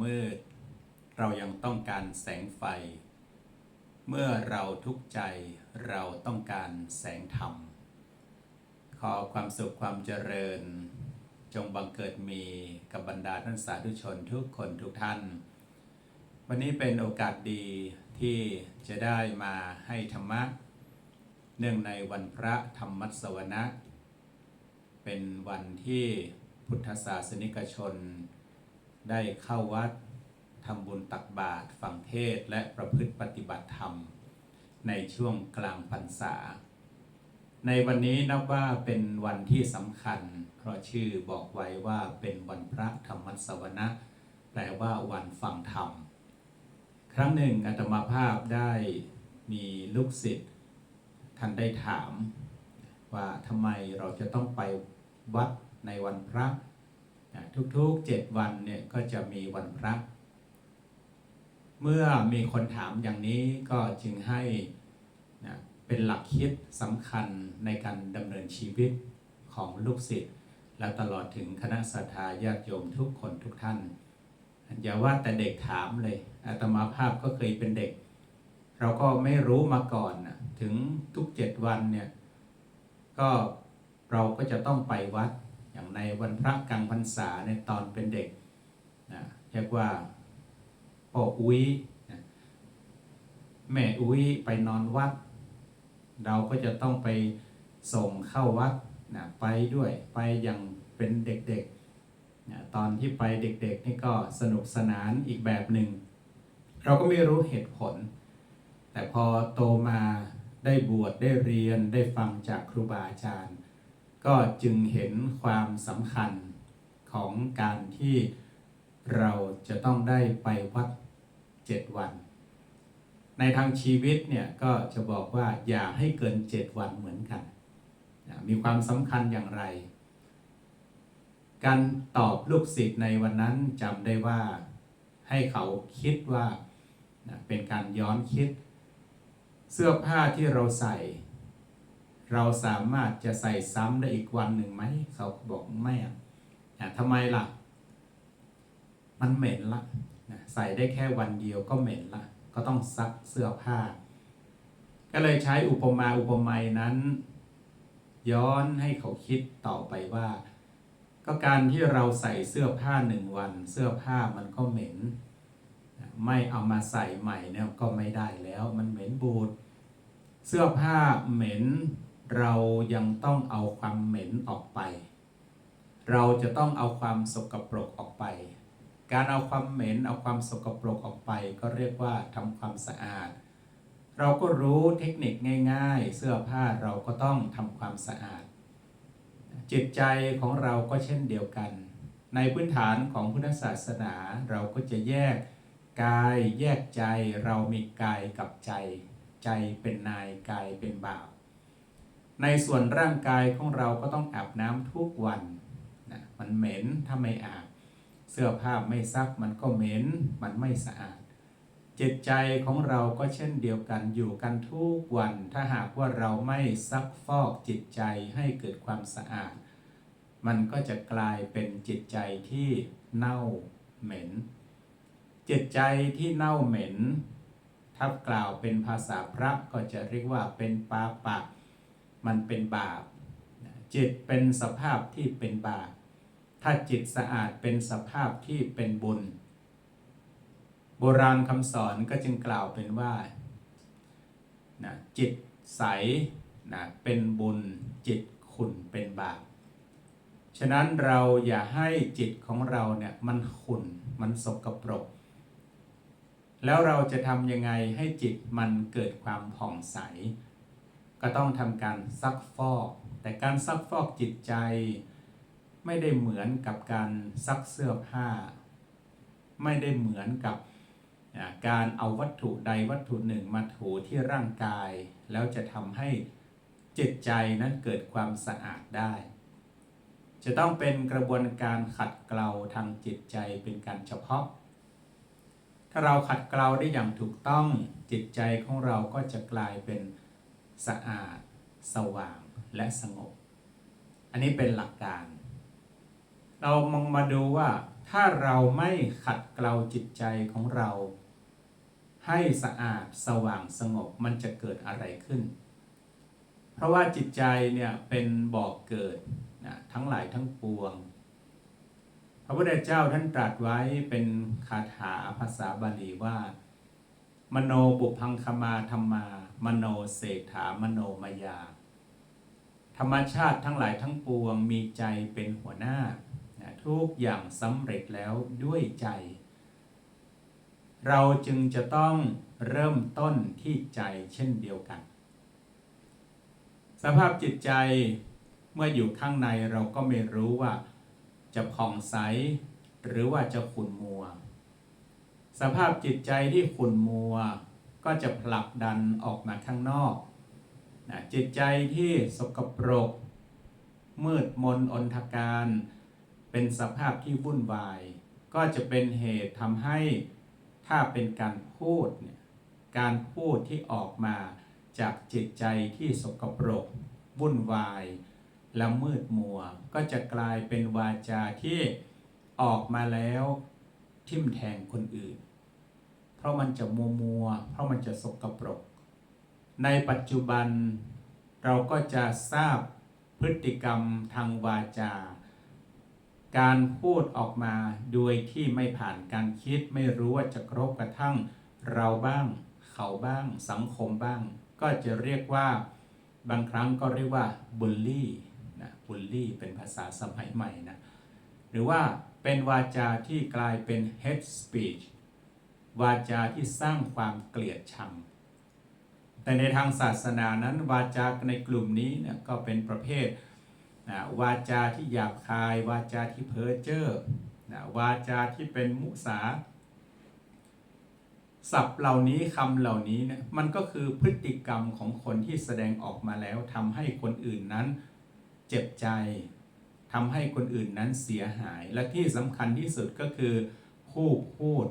มมืด เรายังต้องการแสงไฟ เมื่อเราทุกข์ใจเราต้องการแสงธรรม ขอความสุขความเจริญ จงบังเกิดมีกับบรรดาท่านสาธุชนทุกคนทุกท่าน วันนี้เป็นโอกาสดีที่จะได้มาให้ธรรมะ เนื่องในวันพระธรรมสวนะ เป็นวันที่พุทธศาสนิกชน ได้เข้าวัดทำบุญตักบาตรฟังเทศและประพฤติปฏิบัติธรรม ในช่วงกลางพรรษา ในวันนี้นับว่าเป็นวันที่สำคัญ เพราะชื่อบอกไว้ว่าเป็นวันพระธรรมสวนะแปลว่าวันฟังธรรม ครั้งหนึ่งอาตมาภาพได้มีลูกศิษย์ท่านได้ถาม ว่าทำไมเราจะต้องไปวัดในวันพระ ทุกๆเจ็ดวันเนี่ยก็จะมีวันพระ เมื่อมีคนถามอย่างนี้ก็จึงให้นะเป็นหลักคิดสำคัญในการดำเนินชีวิตของลูกศิษย์และตลอดถึงคณะสัตยาญาติโยมทุกคนทุกท่าน อย่าว่าแต่เด็กถามเลยอาตมาภาพก็เคยเป็นเด็ก เราก็ไม่รู้มาก่อนนะถึงทุกเจ็ดวันเนี่ยก็เราก็จะต้องไปวัด อย่างในวันพระกลางพรรษาในตอนเป็นเด็กนะเรียกว่าพ่ออุ้ยนะแม่อุ้ยไปนอนวัด เราก็จะต้องไปส่งเข้าวัดนะไปด้วยไปอย่างเป็นเด็กๆนะตอนที่ไปเด็กๆนี่ก็สนุกสนานอีกแบบหนึ่ง เราก็ไม่รู้เหตุผล แต่พอโตมาได้บวชได้เรียนได้ฟังจากครูบาอาจารย์ ก็จึงเห็นความสำคัญของการที่เราจะต้องได้ไปวัดเจ็ดวัน ในทางชีวิตเนี่ยก็จะบอกว่าอย่าให้เกินเจ็ดวันเหมือนกัน มีความสำคัญอย่างไร การตอบลูกศิษย์ในวันนั้นจำได้ว่าให้เขาคิดว่าเป็นการย้อนคิด เสื้อผ้าที่เราใส่ เราสามารถจะใส่ซ้ำได้อีกวันหนึ่งไหม เขาบอกไม่อะทำไมล่ะ มันเหม็นละนะใส่ได้แค่วันเดียวก็เหม็นละ ก็ต้องซักเสื้อผ้า ก็เลยใช้อุปมาอุปไมยนั้น ย้อนให้เขาคิดต่อไปว่า ก็การที่เราใส่เสื้อผ้าหนึ่งวัน เสื้อผ้ามันก็เหม็น ไม่เอามาใส่ใหม่เนี่ยก็ไม่ได้แล้ว มันเหม็นบูดเสื้อผ้าเหม็น เรายังต้องเอาความเหม็นออกไป เราจะต้องเอาความสกปรกออกไป การเอาความเหม็นเอาความสกปรกออกไป ก็เรียกว่าทำความสะอาด เราก็รู้เทคนิคง่าย ๆ เสื้อผ้าเราก็ต้องทำความสะอาด จิตใจของเราก็เช่นเดียวกัน ในพื้นฐานของพุทธศาสนาเราก็จะแยกกายแยกใจเรามีกายกับใจ ใจเป็นนายกายเป็นบ่าว ในส่วนร่างกายของเราก็ต้องอาบน้ำทุกวันนะมันเหม็นถ้าไม่อาบ เสื้อผ้าไม่ซักมันก็เหม็น มันไม่สะอาด จิตใจของเราก็เช่นเดียวกันอยู่กันทุกวัน ถ้าหากว่าเราไม่ซักฟอกจิตใจให้เกิดความสะอาด มันก็จะกลายเป็นจิตใจที่เน่าเหม็น จิตใจที่เน่าเหม็นถ้ากล่าวเป็นภาษาพระก็จะเรียกว่าเป็นปาปะ มันเป็นบาป จิตเป็นสภาพที่เป็นบาป ถ้าจิตสะอาดเป็นสภาพที่เป็นบุญ โบราณคำสอนก็จึงกล่าวเป็นว่านะจิตใสนะเป็นบุญจิตขุนเป็นบาป ฉะนั้นเราอย่าให้จิตของเราเนี่ยมันขุนมันสกปรก แล้วเราจะทำยังไงให้จิตมันเกิดความผ่องใส ก็ต้องทำการซักฟอก แต่การซักฟอกจิตใจ ไม่ได้เหมือนกับการซักเสื้อผ้า ไม่ได้เหมือนกับการเอาวัตถุใดวัตถุหนึ่งมาถูที่ร่างกาย แล้วจะทำให้จิตใจนั้นเกิดความสะอาดได้ จะต้องเป็นกระบวนการขัดเกลาทางจิตใจเป็นการเฉพาะ ถ้าเราขัดเกลาได้อย่างถูกต้องจิตใจของเราก็จะกลายเป็น สะอาด สว่างและสงบ อันนี้เป็นหลักการ เรามองมาดูว่า ถ้าเราไม่ขัดเกลาจิตใจของเรา ให้สะอาดสว่างสงบมันจะเกิดอะไรขึ้น เพราะว่าจิตใจเนี่ยเป็นบ่อกเกิดนะทั้งหลายทั้งปวง พระพุทธเจ้าท่านตรัสไว้เป็นคาถาภาษาบาลีว่า มโนบุพังคมาธรรมา มโนเศรษฐามโนมายา ธรรมชาติทั้งหลายทั้งปวงมีใจเป็นหัวหน้า ทุกอย่างสำเร็จแล้วด้วยใจ เราจึงจะต้องเริ่มต้นที่ใจเช่นเดียวกัน สภาพจิตใจเมื่ออยู่ข้างในเราก็ไม่รู้ว่าจะผ่องใสหรือว่าจะขุ่นมัว สภาพจิตใจที่ขุ่นมัว ก็จะผลักดันออกมาข้างนอกนะจิตใจที่สกปรก มืดมนอนทการ เป็นสภาพที่วุ่นวาย ก็จะเป็นเหตุทำให้ถ้าเป็นการพูดเนี่ยการพูดที่ออกมาจากจิตใจที่สกปรก วุ่นวาย และมืดมัว ก็จะกลายเป็นวาจาที่ออกมาแล้วทิ่มแทงคนอื่น เพราะมันจะมัวมัว เพราะมันจะสกปรก ในปัจจุบันเราก็จะทราบพฤติกรรมทางวาจา การพูดออกมาโดยที่ไม่ผ่านการคิดไม่รู้ว่าจะกระทบกระทั่งเราบ้าง เขาบ้าง สังคมบ้าง ก็จะเรียกว่าบางครั้งก็เรียกว่าบูลลี่นะบูลลี่เป็นภาษาสมัยใหม่นะหรือว่าเป็นวาจาที่กลายเป็น hate speech วาจาที่สร้างความเกลียดชัง แต่ในทางศาสนานั้นวาจาในกลุ่มนี้นี่ยก็เป็นประเภทนะวาจาที่หยาบคาย วาจาที่เพ้อเจ้อนะวาจาที่เป็นมุสาศัพท์เหล่านี้คำเหล่านี้เนี่ยมันก็คือพฤติกรรมของคนที่แสดงออกมาแล้วทำให้คนอื่นนั้นเจ็บใจทำให้คนอื่นนั้นเสียหาย และที่สำคัญที่สุดก็คือผู้พูด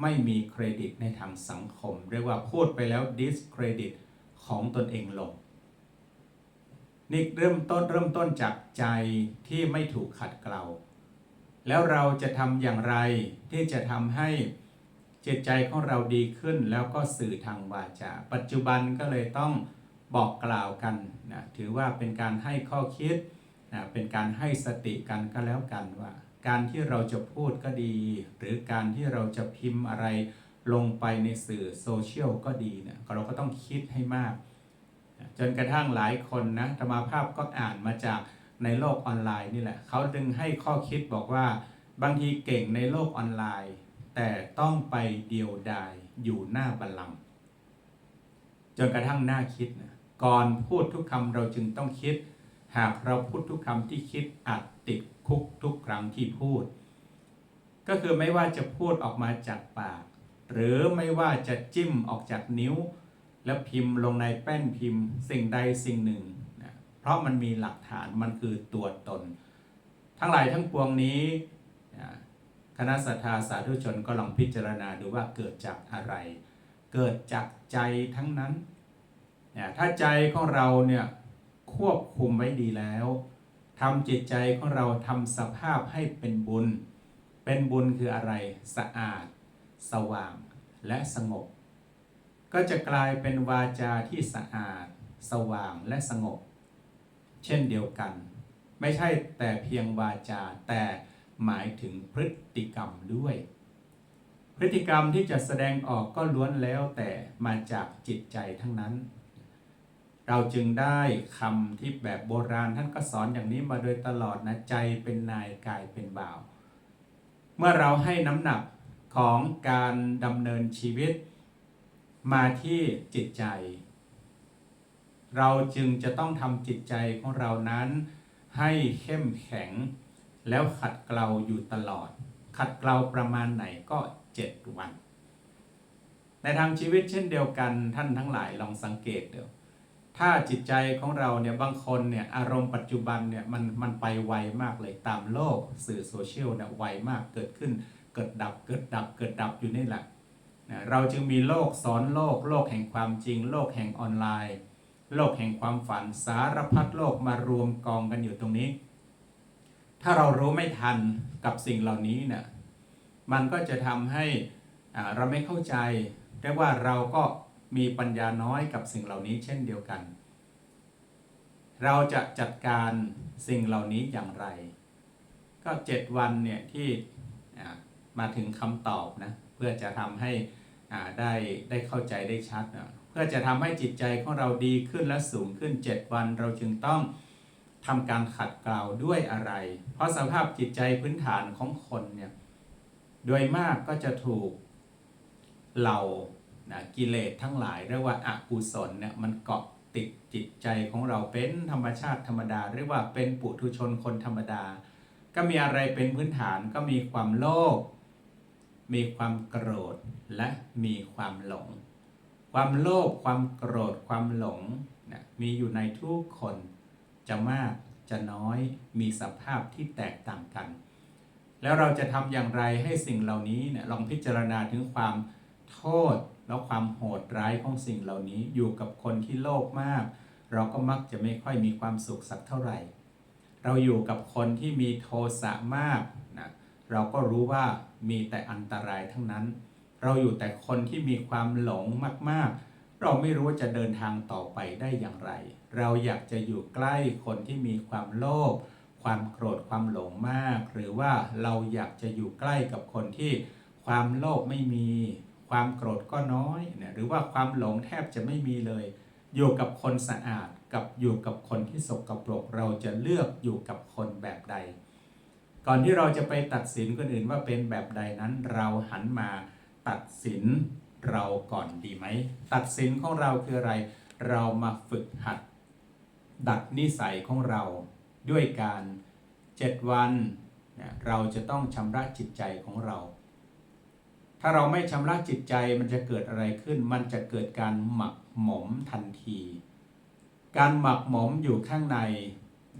ไม่มีเครดิตในทางสังคม เรียกว่าพูดไปแล้ว discredit ของตนเองลงนี่เริ่มต้นเริ่มต้นจากใจที่ไม่ถูกขัดเกลาแล้วเราจะทำอย่างไรที่จะทำให้จิตใจของเราดีขึ้นแล้วก็สื่อทางวาจาปัจจุบันก็เลยต้องบอกกล่าวกันนะถือว่าเป็นการให้ข้อคิดนะเป็นการให้สติกันก็แล้วกันว่า การที่เราจะพูดก็ดี หรือการที่เราจะพิมพ์อะไรลงไปในสื่อโซเชียลก็ดีเนี่ยเราก็ต้องคิดให้มาก จนกระทั่งหลายคนนะธรรมาภาพก็อ่านมาจากในโลกออนไลน์นี่แหละเขาดึงให้ข้อคิดบอกว่าบางทีเก่งในโลกออนไลน์ แต่ต้องไปเดียวดายอยู่หน้าบัลลังก์จนกระทั่งหน้าคิดนะก่อนพูดทุกคำเราจึงต้องคิด หากเราพูดทุกคำที่คิดอาจติดคุกทุกครั้งที่พูด ก็คือไม่ว่าจะพูดออกมาจากปาก หรือไม่ว่าจะจิ้มออกจากนิ้ว แล้วพิมพ์ลงในแป้นพิมพ์ สิ่งใดสิ่งหนึ่งนะเพราะมันมีหลักฐานมันคือตัวตน ทั้งหลายทั้งปวงนี้นะคณะสัตยาสาธุชนก็ลองพิจารณาดูว่าเกิดจากอะไร เกิดจากใจทั้งนั้นนะถ้าใจของเราเนี่ย ควบคุมไว้ดีแล้วทำจิตใจของเราทำสภาพให้เป็นบุญ เป็นบุญคืออะไรสะอาด สว่างและสงบ ก็จะกลายเป็นวาจาที่สะอาด สว่างและสงบ เช่นเดียวกัน ไม่ใช่แต่เพียงวาจาแต่หมายถึงพฤติกรรมด้วย พฤติกรรมที่จะแสดงออกก็ล้วนแล้วแต่มาจากจิตใจทั้งนั้น เราจึงได้คำที่แบบโบราณท่านก็สอนอย่างนี้มาโดยตลอดนะใจเป็นนายกายเป็นบ่าว เมื่อเราให้น้ำหนักของการดำเนินชีวิต มาที่จิตใจ เราจึงจะต้องทำจิตใจของเรานั้น ให้เข้มแข็ง แล้วขัดเกลาอยู่ตลอด ขัดเกลาประมาณไหนก็7วัน ในทางชีวิตเช่นเดียวกันท่านทั้งหลายลองสังเกตเดี๋ยว ถ้าจิตใจของเราเนี่ยบางคนเนี่ยอารมณ์ปัจจุบันเนี่ยมันมันไปไวมากเลยตามโลกสื่อโซเชียลเนี่ยไวมากเกิดขึ้น เกิดดับเกิดดับเกิดดับอยู่นี่แหละนะเราจึงมีโลกสอนโลก โลกแห่งความจริง โลกแห่งออนไลน์ โลกแห่งความฝันสารพัดโลกมารวมกองกันอยู่ตรงนี้ ถ้าเรารู้ไม่ทันกับสิ่งเหล่านี้เนี่ยมันก็จะทำให้เราไม่เข้าใจเรียกว่าเราก็ มีปัญญาน้อยกับสิ่งเหล่านี้เช่นเดียวกัน เราจะจัดการสิ่งเหล่านี้อย่างไร ก็เจ็ดวันเนี่ยที่มาถึงคำตอบนะเพื่อจะทำให้ได้ได้เข้าใจได้ชัดนะเพื่อจะทำให้จิตใจของเราดีขึ้นและสูงขึ้น 7 วัน เราจึงต้องทำการขัดเกลาด้วยอะไร เพราะสภาพจิตใจพื้นฐานของคนเนี่ยโดยมากก็จะถูกเหล่า นะกิเลสทั้งหลายเรียกว่าอากุศลเนี่ยมันเกาะติดจิตใจของเราเป็นธรรมชาติธรรมดาเรียกว่าเป็นปุถุชนคนธรรมดา ก็มีอะไรเป็นพื้นฐานก็มีความโลภมีความโกรธและมีความหลง ความโลภความโกรธความหลงนะมีอยู่ในทุกคนจะมากจะน้อยมีสภาพที่แตกต่างกัน แล้วเราจะทำอย่างไรให้สิ่งเหล่านี้เนี่ยลองพิจารณาถึงความโทษ แล้วความโหดร้ายของสิ่งเหล่านี้อยู่กับคนที่โลภมาก เราก็มักจะไม่ค่อยมีความสุขสักเท่าไหร่ เราอยู่กับคนที่มีโทสะมากนะเราก็รู้ว่ามีแต่อันตรายทั้งนั้น เราอยู่แต่คนที่มีความหลงมากๆ เราไม่รู้ว่าจะเดินทางต่อไปได้อย่างไร เราอยากจะอยู่ใกล้คนที่มีความโลภความโกรธความหลงมาก หรือว่าเราอยากจะอยู่ใกล้กับคนที่ความโลภไม่มี ความโกรธก็น้อยนี่ยหรือว่าความหลงแทบจะไม่มีเลย อยู่กับคนสะอาดกับอยู่กับคนที่สกปรกเราจะเลือกอยู่กับคนแบบใด ก่อนที่เราจะไปตัดสินคนอื่นว่าเป็นแบบใดนั้น เราหันมาตัดสินเราก่อนดีไหม ตัดสินของเราคืออะไร เรามาฝึกหัด ดัดนิสัยของเราด้วยการเจ็ดวัน เราจะต้องชำระจิตใจของเรา ถ้าเราไม่ชำระจิตใจมันจะเกิดอะไรขึ้น มันจะเกิดการหมักหมมทันที การหมักหมมอยู่ข้างใน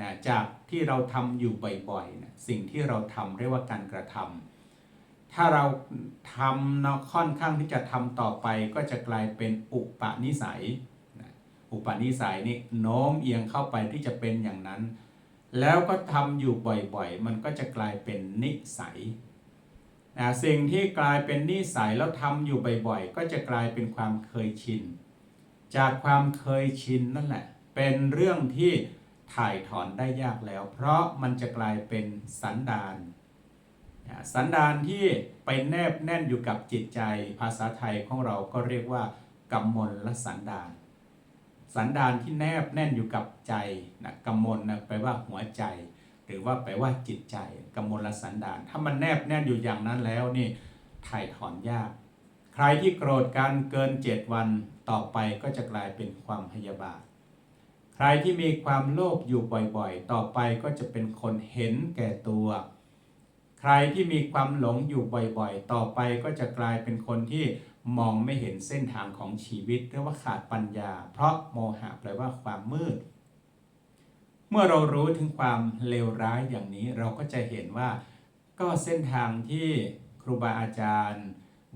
นะจากที่เราทำอยู่บ่อยๆนะสิ่งที่เราทำเรียกว่าการกระทำถ้าเราทำเนาะค่อนข้างที่จะทำต่อไปก็จะกลายเป็นอุปนิสัยนะอุปนิสัยนี่โน้มเอียงเข้าไปที่จะเป็นอย่างนั้น แล้วก็ทำอยู่บ่อยๆ มันก็จะกลายเป็นนิสัย นะสิ่งที่กลายเป็นนิสัยแล้วทำอยู่บ่อยๆ ก็จะกลายเป็นความเคยชิน จากความเคยชินนั่นแหละ เป็นเรื่องที่ถ่ายถอนได้ยากแล้ว เพราะมันจะกลายเป็นสันดานสันดานที่ไปแนบแน่นอยู่กับจิตใจภาษาไทยของเราก็เรียกว่ากำมลและสันดาน สันดานที่แนบแน่นอยู่กับใจนะกำมลนะแปลว่าหัวใจ หรือว่าแปลว่าจิตใจกำมลละสันดาน ถ้ามันแนบแน่นอยู่อย่างนั้นแล้วนี่ถ่ายถอนยาก ใครที่โกรธกันเกินเจ็ดวันต่อไปก็จะกลายเป็นความพยาบาท ใครที่มีความโลภอยู่บ่อยๆ ต่อไปก็จะเป็นคนเห็นแก่ตัว ใครที่มีความหลงอยู่บ่อยๆ ต่อไปก็จะกลายเป็นคนที่มองไม่เห็นเส้นทางของชีวิตเรียกว่าขาดปัญญา เพราะโมหะแปลว่าความมืด เมื่อเรารู้ถึงความเลวร้ายอย่างนี้เราก็จะเห็นว่า ก็เส้นทางที่ครูบาอาจารย์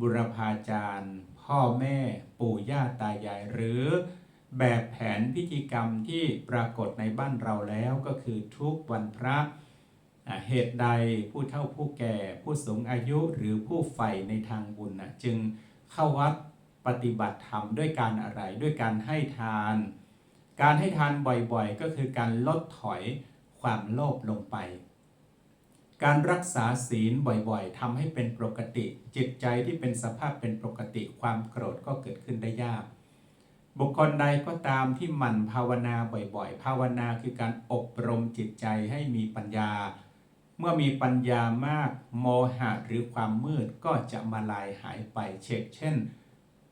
บุรพาจารย์ พ่อแม่ปู่ย่าตายาย หรือแบบแผนพิธีกรรมที่ปรากฏในบ้านเราแล้วก็คือทุกวันพระเหตุใดผู้เฒ่าผู้แก่ผู้สูงอายุหรือผู้ใฝ่ในทางบุญนะจึงเข้าวัดปฏิบัติธรรมด้วยการอะไรด้วยการให้ทาน การให้ทานบ่อยๆ ก็คือการลดถอยความโลภลงไป การรักษาศีลบ่อยๆ ทำให้เป็นปกติ จิตใจที่เป็นสภาพเป็นปกติความโกรธก็เกิดขึ้นได้ยาก บุคคลใดก็ตามที่หมั่นภาวนาบ่อยๆ ภาวนาคือการอบรมจิตใจให้มีปัญญา เมื่อมีปัญญามากโมหะหรือความมืดก็จะมาลายหายไปเช่นเช่น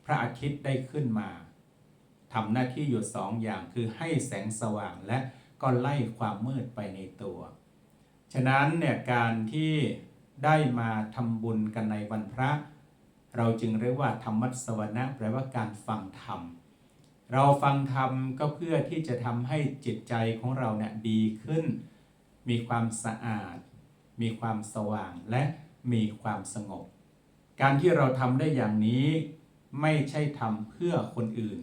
พระอาทิตย์ได้ขึ้นมา ทำหน้าที่อยู่สองอย่างคือให้แสงสว่างและก็ไล่ความมืดไปในตัว ฉะนั้นเนี่ยการที่ได้มาทำบุญกันในวันพระ เราจึงเรียกว่าธรรมัสวนะแปลว่าการฟังธรรม เราฟังธรรมก็เพื่อที่จะทำให้จิตใจของเราเนี่ยดีขึ้น มีความสะอาด มีความสว่างและมีความสงบ การที่เราทำได้อย่างนี้ไม่ใช่ทำเพื่อคนอื่น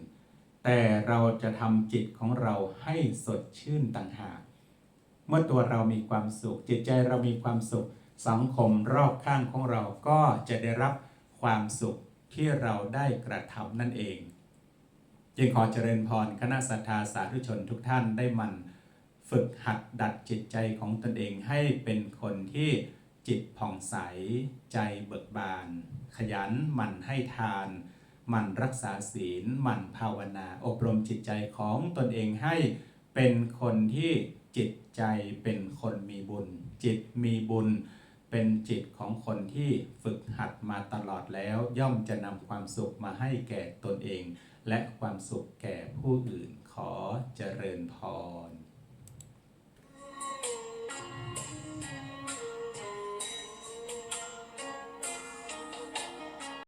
แต่เราจะทำจิตของเราให้สดชื่นต่างหาก เมื่อตัวเรามีความสุข จิตใจเรามีความสุข สังคมรอบข้างของเราก็จะได้รับความสุขที่เราได้กระทำนั่นเอง จึงขอเจริญพรคณะสัตยาสาธุชนทุกท่านได้มันฝึกหัดดัดจิตใจของตนเองให้เป็นคนที่จิตผ่องใส ใจเบิกบาน ขยันหมั่นให้ทาน มันรักษาศีลมันภาวนา อบรมจิตใจของตนเองให้เป็นคนที่จิตใจเป็นคนมีบุญ จิตมีบุญ เป็นจิตของคนที่ฝึกหัดมาตลอดแล้ว ย่อมจะนำความสุขมาให้แก่ตนเอง และความสุขแก่ผู้อื่นขอเจริญพร